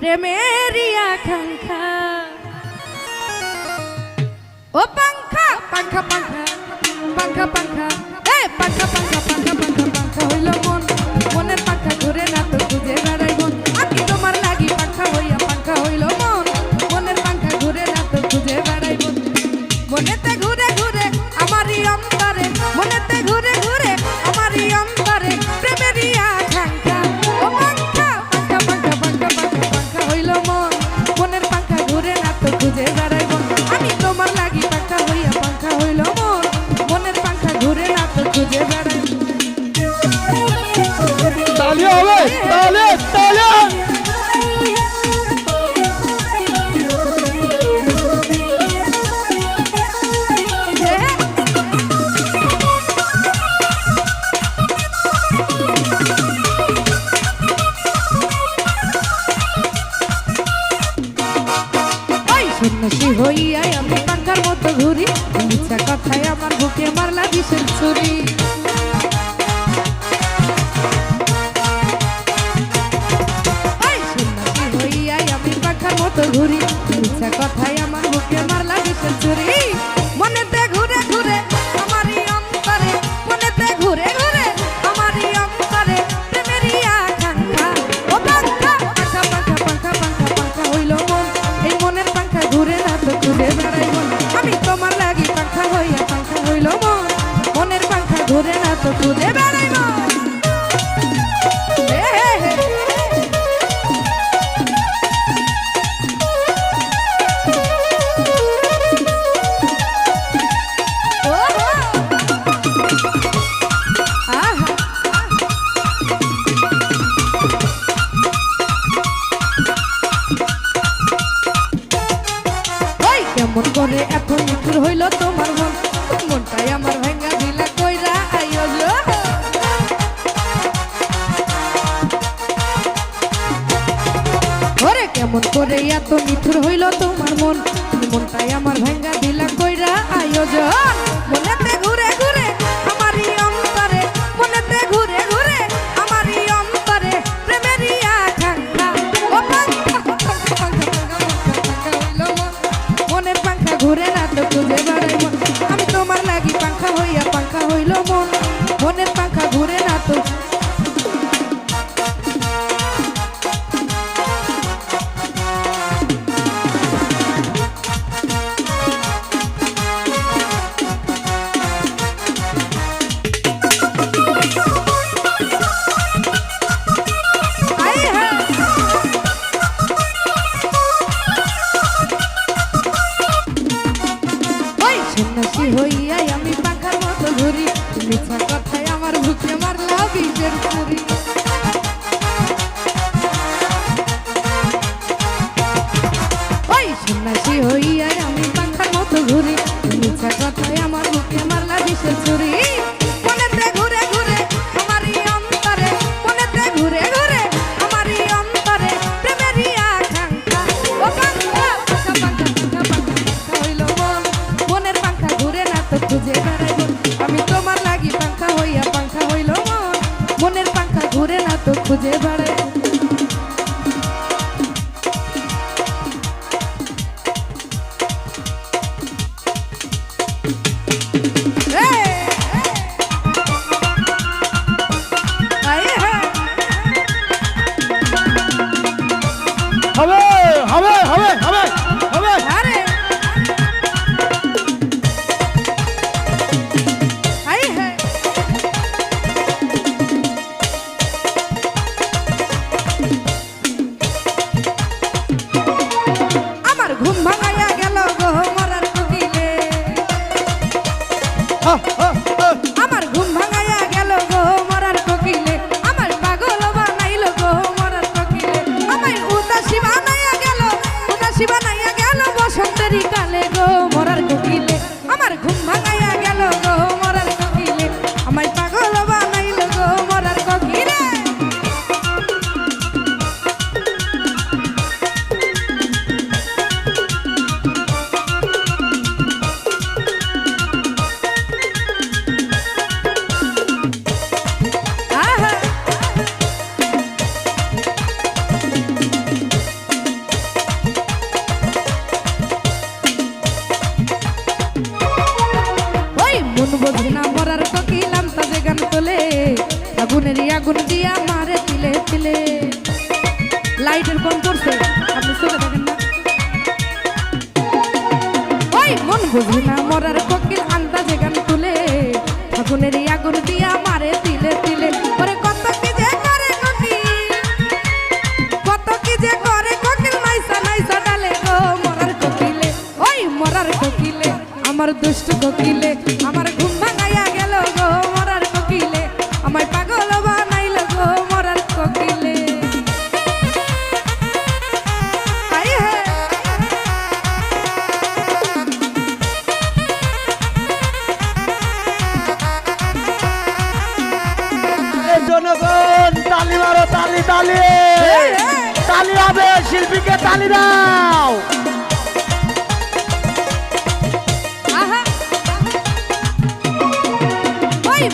প্রেমেরই আকাঙ্ক্ষা। ও পাঙ্খা পাঙ্খা পাঙ্খা পাঙ্খা পাঙ্খা। এ, পাঙ্খা পাঙ্খা পাঙ্খা পাঙ্খা পাঙ্খা হইল মন। মনের পাঙ্খা ঘুরে না তো খুঁজে বেড়াই মন। আমি তোমার লাগি পাঙ্খা হইয়া পাঙ্খা হইল মন। মনের পাঙ্খা ঘুরে না তো খুঁজে বেড়াই মন। মনেতে ঘুরে ঘুরে আমারই অন্তরে। মনেতে ঘুরে ঘুরে আমারই হবে। তালে ওই সন্ন্যাসী হইয়াই আমি পাঙ্খার মতো ঘুরি। কথায় আমার বুকে মারলা বিষের ছুরি। কথায় কেমন করে এত মিথুর হইল তোমার মন মনটাই আমার ভাঙ্গা দিলা কইরা যো মনেতে ঘুরে ঘুরে আমারই অন্তরে মনেতে ঘুরে ঘুরে আমারই অন্তরে প্রেমেরই আকাঙ্ক্ষা ও মন মনের পাঙ্খা ঘুরে না তো খুঁজে বেড়াই মন আমি তোমার লাগি পাঙ্খা হইয়া পাঙ্খা হইল মন तो खुजे बड़े আগুনের আগুন মারে তিলে তিলে। লাইটের কম করছে আপনি চলে দেখেন না। ওই, মন বুঝি না, মরার গান তুলে। আগুনের আগুন মারে তিলে তিলে। পরে কত কি যে করে কোকিল? কত কি যে করে কোকিল? নাইসা নাইসা ডালে গো মরার কোকিলে। ওই, মরার কোকিলে, আমার দুষ্ট কোকিলে, আমার জনগণ তালি মারো তালি তালি। তালি হবে শিল্পীকে তালি দাও।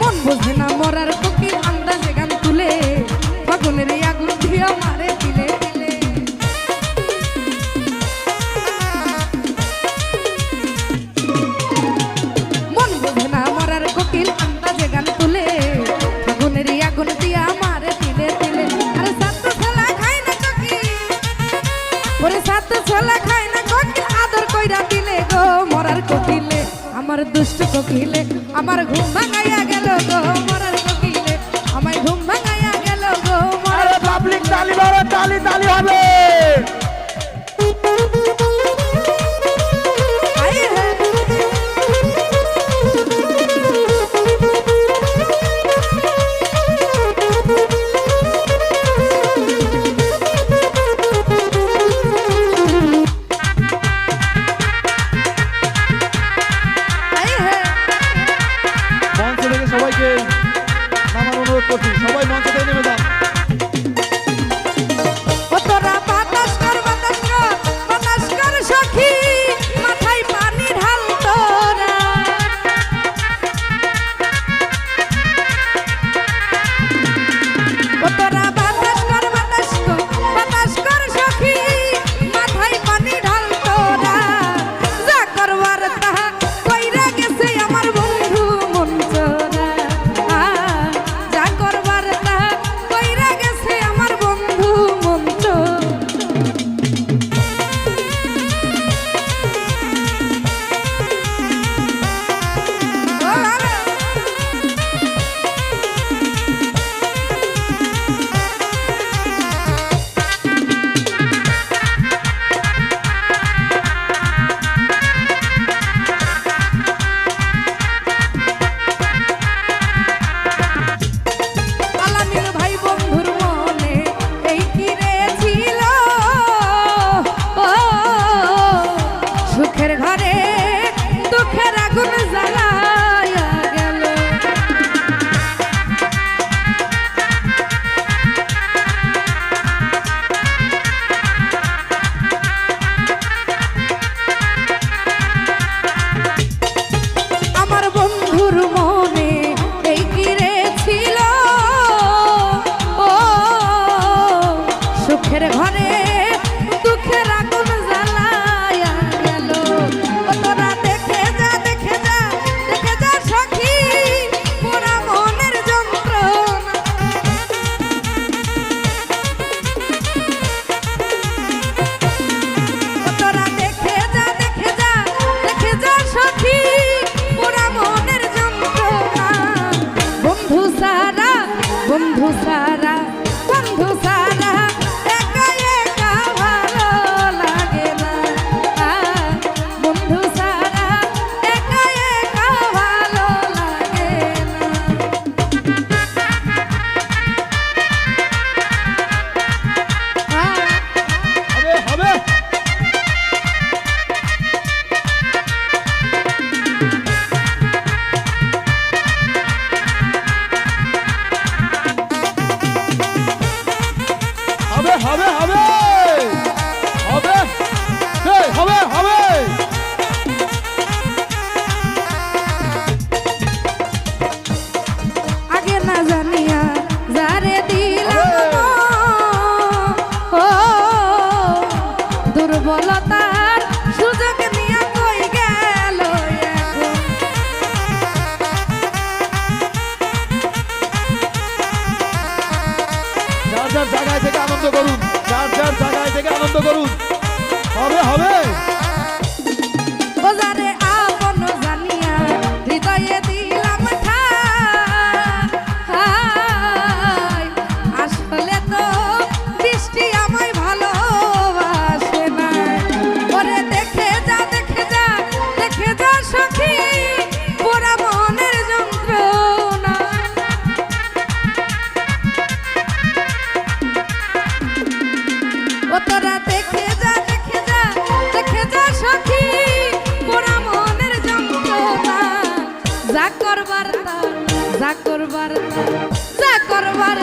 মন বোঝে না মরার ছিলে আমার ঘুম দুর্বলতার সুযোগ নিয়ে কই গেল যার যার জায়গায় থেকে আনন্দ করুন, যার যার জায়গায় থেকে আনন্দ করুন। হবে হবে। করবার করবার